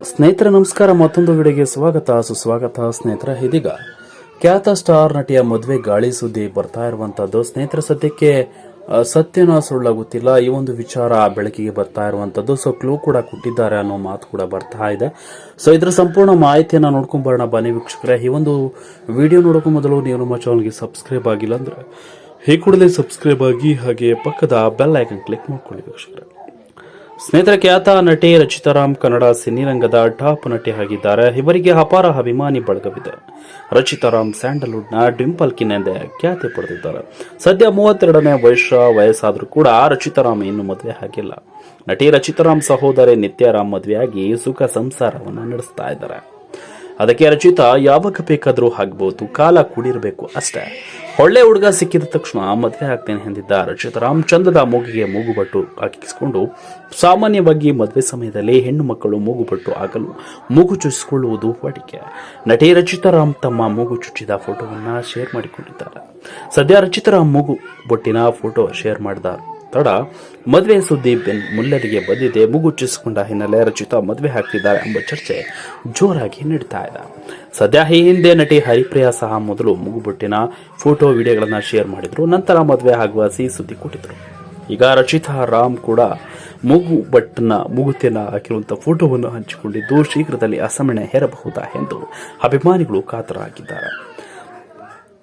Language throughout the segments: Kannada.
ಸ್ನೇಹಿತರೆ, ನಮಸ್ಕಾರ. ಮತ್ತೊಂದು ವಿಡಿಯೋಗೆ ಸ್ವಾಗತ. ಸುಸ್ವಾಗತ ಸ್ನೇಹಿತರ, ಇದೀಗ ಖ್ಯಾತ ಸ್ಟಾರ್ ನಟಿಯ ಮದುವೆ ಗಾಳಿ ಸುದ್ದಿ ಬರ್ತಾ ಇರುವಂತದ್ದು ಸ್ನೇಹಿತರ, ಸದ್ಯಕ್ಕೆ ಸತ್ಯನ ಸುಳ್ಳಾಗುತ್ತಿಲ್ಲ. ಈ ಒಂದು ವಿಚಾರ ಬೆಳಕಿಗೆ ಬರ್ತಾ ಇರುವಂತದ್ದು ಸೊ ಕ್ಲೂ ಕೂಡ ಕೊಟ್ಟಿದ್ದಾರೆ ಅನ್ನೋ ಮಾತು ಕೂಡ ಬರ್ತಾ ಇದೆ. ಸೊ ಇದರ ಸಂಪೂರ್ಣ ಮಾಹಿತಿಯನ್ನ ನೋಡ್ಕೊಂಡ್ ಬರೋಣ ಬನ್ನಿ ವೀಕ್ಷಕರೇ, ಈ ಒಂದು ವಿಡಿಯೋ ನೋಡೋಕೆ ಮೊದಲು ನೀವು ನಮ್ಮ ಚಾನಲ್ಗೆ ಸಬ್ಸ್ಕ್ರೈಬ್ ಆಗಿಲ್ಲ ಅಂದ್ರೆ, ಈ ಕೂಡಲೇ ಸಬ್ಸ್ಕ್ರೈಬ್ ಆಗಿ ಹಾಗೆ ಪಕ್ಕದ ಬೆಲ್ ಐಕನ್ ಕ್ಲಿಕ್ ಮಾಡ್ಕೊಳ್ಳಿ ವೀಕ್ಷಕರೇ. ಸ್ನೇಹಿತರೆ, ಖ್ಯಾತ ನಟಿ ರಚಿತಾರಾಮ್ ಕನ್ನಡ ಸಿನಿರಂಗದ ಟಾಪ್ ನಟಿ ಆಗಿದ್ದಾರೆ. ಇವರಿಗೆ ಅಪಾರ ಅಭಿಮಾನಿ ಬಳಗವಿದೆ. ರಚಿತಾರಾಮ್ ಸ್ಯಾಂಡಲ್ವುಡ್ನ ಡಿಂಪಲ್ ಕಿನ್ ಎಂದೇ ಖ್ಯಾತಿ ಪಡೆದಿದ್ದಾರೆ. ಸದ್ಯ ಮೂವತ್ತೆರಡನೇ ವರ್ಷ ವಯಸ್ಸಾದರೂ ಕೂಡ ರಚಿತಾರಾಮ್ ಇನ್ನು ಮದುವೆ ಆಗಿಲ್ಲ. ನಟಿ ರಚಿತಾರಾಮ್ ಸಹೋದರಿ ನಿತ್ಯಾರಾಮ್ ಮದುವೆಯಾಗಿ ಸುಖ ಸಂಸಾರವನ್ನು ನಡೆಸ್ತಾ ಇದ್ದಾರೆ. ಅದಕ್ಕೆ ರಚಿತಾ ಯಾವಾಗ ಬೇಕಾದರೂ ಆಗ್ಬೋದು, ಕಾಲ ಕೂಡಿರಬೇಕು ಅಷ್ಟೇ. ಒಳ್ಳೆ ಹುಡುಗ ಸಿಕ್ಕಿದ ತಕ್ಷಣ ಮದುವೆ ಆಗ್ತೇನೆ ಎಂದಿದ್ದ ರಚಿತ ರಾಮಚಂದ್ರದ ಮೂಗಿಗೆ ಮೂಗುಬಟ್ಟು ಹಾಕಿಸಿಕೊಂಡು ಸಾಮಾನ್ಯವಾಗಿ ಮದುವೆ ಸಮಯದಲ್ಲಿ ಹೆಣ್ಣು ಮಕ್ಕಳು ಮೂಗುಬಟ್ಟು ಆಗಲು ಮೂಗು ಚುಚ್ಚಿಕೊಳ್ಳುವುದು ವಾಡಿಕೆ. ನಟಿ ರಚಿತಾ ರಾಮ್ ತಮ್ಮ ಮೂಗು ಚುಚ್ಚಿದ ಫೋಟೋವನ್ನ ಶೇರ್ ಮಾಡಿಕೊಂಡಿದ್ದಾರೆ. ಸದ್ಯ ರಚಿತಾ ರಾಮ್ ಮೂಗು ಬೊಟ್ಟಿನ ಫೋಟೋ ಶೇರ್ ಮಾಡಿದ ತಡ. ಮದುವೆ ಸುದ್ದಿ ಬೆನ್ ಮುಲ್ಲರಿಗೆ ಬಂದಿದೆ. ಮುಗುಚ್ಚಿಸಿಕೊಂಡ ಹಿನ್ನೆಲೆ ರಚಿತಾ ಮದುವೆ ಹಾಕ್ತಿದ್ದಾರೆ ಎಂಬ ಚರ್ಚೆ ಜೋರಾಗಿ ನಡೀತಾ ಇದೆ. ಸದ್ಯ ಈ ಹಿಂದೆ ನಟಿ ಹರಿಪ್ರಿಯಾ ಸಹ ಮೊದಲು ಮೂಗುಬೊಟ್ಟಿನ ಫೋಟೋ, ವಿಡಿಯೋಗಳನ್ನ ಶೇರ್ ಮಾಡಿದ್ರು. ನಂತರ ಮದುವೆ ಆಗುವ ಸಿಹಿ ಸುದ್ದಿ ಕೊಟ್ಟಿದ್ರು. ಈಗ ರಚಿತಾ ರಾಮ್ ಕೂಡ ಮೂಗು ಬಟ್ಟನ ಮೂಗುತಿಯನ್ನ ಹಾಕಿರುವಂತಹ ಫೋಟೋವನ್ನು ಹಂಚಿಕೊಂಡಿದ್ದು ಶೀಘ್ರದಲ್ಲಿ ಅಸಮಣೆ ಹೇರಬಹುದಾ ಎಂದು ಅಭಿಮಾನಿಗಳು ಕಾತರಾಗಿದ್ದಾರೆ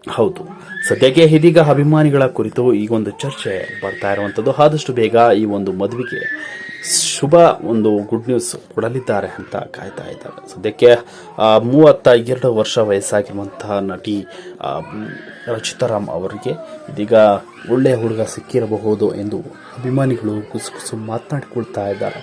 ಹೌದು. ಸದ್ಯಕ್ಕೆ ಇದೀಗ ಅಭಿಮಾನಿಗಳ ಕುರಿತು ಈ ಒಂದು ಚರ್ಚೆ ಬರ್ತಾ ಇರುವಂಥದ್ದು ಆದಷ್ಟು ಬೇಗ ಈ ಒಂದು ಮದುವೆಗೆ ಶುಭ ಒಂದು ಗುಡ್ ನ್ಯೂಸ್ ಕೊಡಲಿದ್ದಾರೆ ಅಂತ ಕಾಯ್ತಾ ಇದ್ದಾರೆ. ಸದ್ಯಕ್ಕೆ ಮೂವತ್ತ ಎರಡು ವರ್ಷ ವಯಸ್ಸಾಗಿರುವಂತಹ ನಟಿ ರಚಿತಾರಾಮ್ ಅವರಿಗೆ ಇದೀಗ ಒಳ್ಳೆಯ ಹುಡುಗ ಸಿಕ್ಕಿರಬಹುದು ಎಂದು ಅಭಿಮಾನಿಗಳು ಕುಸು ಮಾತನಾಡಿಕೊಳ್ತಾ ಇದ್ದಾರೆ.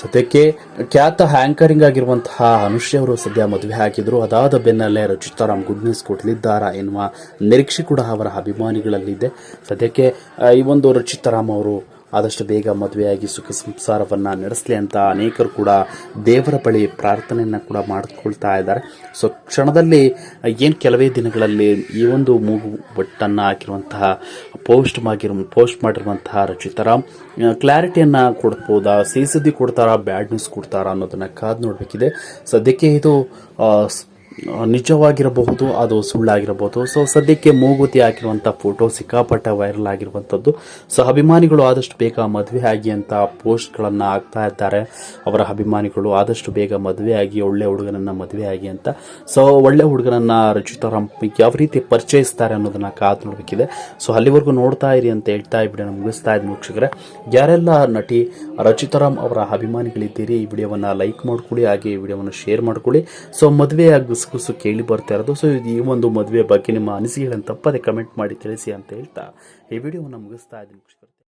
ಸದ್ಯಕ್ಕೆ ಖ್ಯಾತ ಹ್ಯಾಂಕರಿಂಗ್ ಆಗಿರುವಂತಹ ಅನುಷ್ಯ ಅವರು ಸದ್ಯ ಮದುವೆ ಆಗಿದ್ರು. ಅದಾದ ಬೆನ್ನಲ್ಲೇ ರಚಿತಾರಾಮ್ ಗುಡ್ ನ್ಯೂಸ್ ಕೊಡಲಿದ್ದಾರಾ ಎನ್ನುವ ನಿರೀಕ್ಷೆ ಕೂಡ ಅವರ ಅಭಿಮಾನಿಗಳಲ್ಲಿದೆ ಸದ್ಯಕ್ಕೆ ಈ ಒಂದು ರಚಿತಾರಾಮ್ ಅವರು ಆದಷ್ಟು ಬೇಗ ಮದುವೆಯಾಗಿ ಸುಖ ಸಂಸಾರವನ್ನು ನಡೆಸಲಿ ಅಂತ ಅನೇಕರು ಕೂಡ ದೇವರ ಬಳಿ ಪ್ರಾರ್ಥನೆಯನ್ನು ಕೂಡ ಮಾಡಿಕೊಳ್ತಾ ಇದ್ದಾರೆ. ಸೊ ಕ್ಷಣದಲ್ಲಿ ಏನು ಕೆಲವೇ ದಿನಗಳಲ್ಲಿ ಈ ಒಂದು ಮೂಗು ಬಟ್ಟನ್ನು ಹಾಕಿರುವಂತಹ ಪೋಸ್ಟ್ ಆಗಿರೋ ಪೋಸ್ಟ್ ಮಾಡಿರುವಂತಹ ರಚಿತರ ಕ್ಲಾರಿಟಿಯನ್ನು ಕೊಡ್ಬೋದಾ? ಸಿಹಿ ಸುದ್ದಿ ಕೊಡ್ತಾರಾ? ಬ್ಯಾಡ್ ನ್ಯೂಸ್ ಕೊಡ್ತಾರಾ ಅನ್ನೋದನ್ನು ಕಾದು ನೋಡಬೇಕಿದೆ. ಸದ್ಯಕ್ಕೆ ಇದು ನಿಜವಾಗಿರಬಹುದು, ಅದು ಸುಳ್ಳಾಗಿರಬಹುದು. ಸೊ ಸದ್ಯಕ್ಕೆ ಮೂಗುತಿ ಹಾಕಿರುವಂಥ ಫೋಟೋ ಸಿಕ್ಕಾಪಟ್ಟೆ ವೈರಲ್ ಆಗಿರುವಂಥದ್ದು. ಸೊ ಅಭಿಮಾನಿಗಳು ಆದಷ್ಟು ಬೇಗ ಮದುವೆ ಆಗಿ ಅಂತ ಪೋಸ್ಟ್ಗಳನ್ನು ಹಾಕ್ತಾ ಇದ್ದಾರೆ. ಅವರ ಅಭಿಮಾನಿಗಳು ಆದಷ್ಟು ಬೇಗ ಮದುವೆ ಆಗಿ, ಒಳ್ಳೆ ಹುಡುಗನನ್ನ ಮದುವೆ ಆಗಿ ಅಂತ. ಸೊ ಒಳ್ಳೆ ಹುಡುಗನನ್ನ ರಚಿತಾರಾಮ್ ಯಾವ ರೀತಿ ಪರಿಚಯಿಸ್ತಾರೆ ಅನ್ನೋದನ್ನ ಕಾದು ನೋಡಬೇಕಿದೆ. ಸೊ ಅಲ್ಲಿವರೆಗೂ ನೋಡ್ತಾ ಇರಿ ಅಂತ ಹೇಳ್ತಾ ಈ ವಿಡಿಯೋನ ಮುಗಿಸ್ತಾ ಇದ್ದೀನಿ ವೀಕ್ಷಕರೇ. ಯಾರೆಲ್ಲ ನಟಿ ರಚಿತಾರಾಮ್ ಅವರ ಅಭಿಮಾನಿಗಳಿದ್ದೀರಿ, ಈ ವಿಡಿಯೋವನ್ನ ಲೈಕ್ ಮಾಡ್ಕೊಳ್ಳಿ, ಹಾಗೆ ಈ ವಿಡಿಯೋವನ್ನು ಶೇರ್ ಮಾಡ್ಕೊಳ್ಳಿ. ಸೊ ಮದುವೆಯ ಗುಸುಗುಸು ಕೇಳಿ ಬರ್ತಾ ಇರೋದು. ಸೊ ಈ ಒಂದು ಮದುವೆ ಬಗ್ಗೆ ನಿಮ್ಮ ಅನಿಸಿಕೆಗಳನ್ನು ತಪ್ಪದೆ ಕಮೆಂಟ್ ಮಾಡಿ ತಿಳಿಸಿ ಅಂತ ಹೇಳ್ತಾ ಈ ವಿಡಿಯೋವನ್ನು ಮುಗಿಸ್ತಾ ಇದ್ದೀನಿ.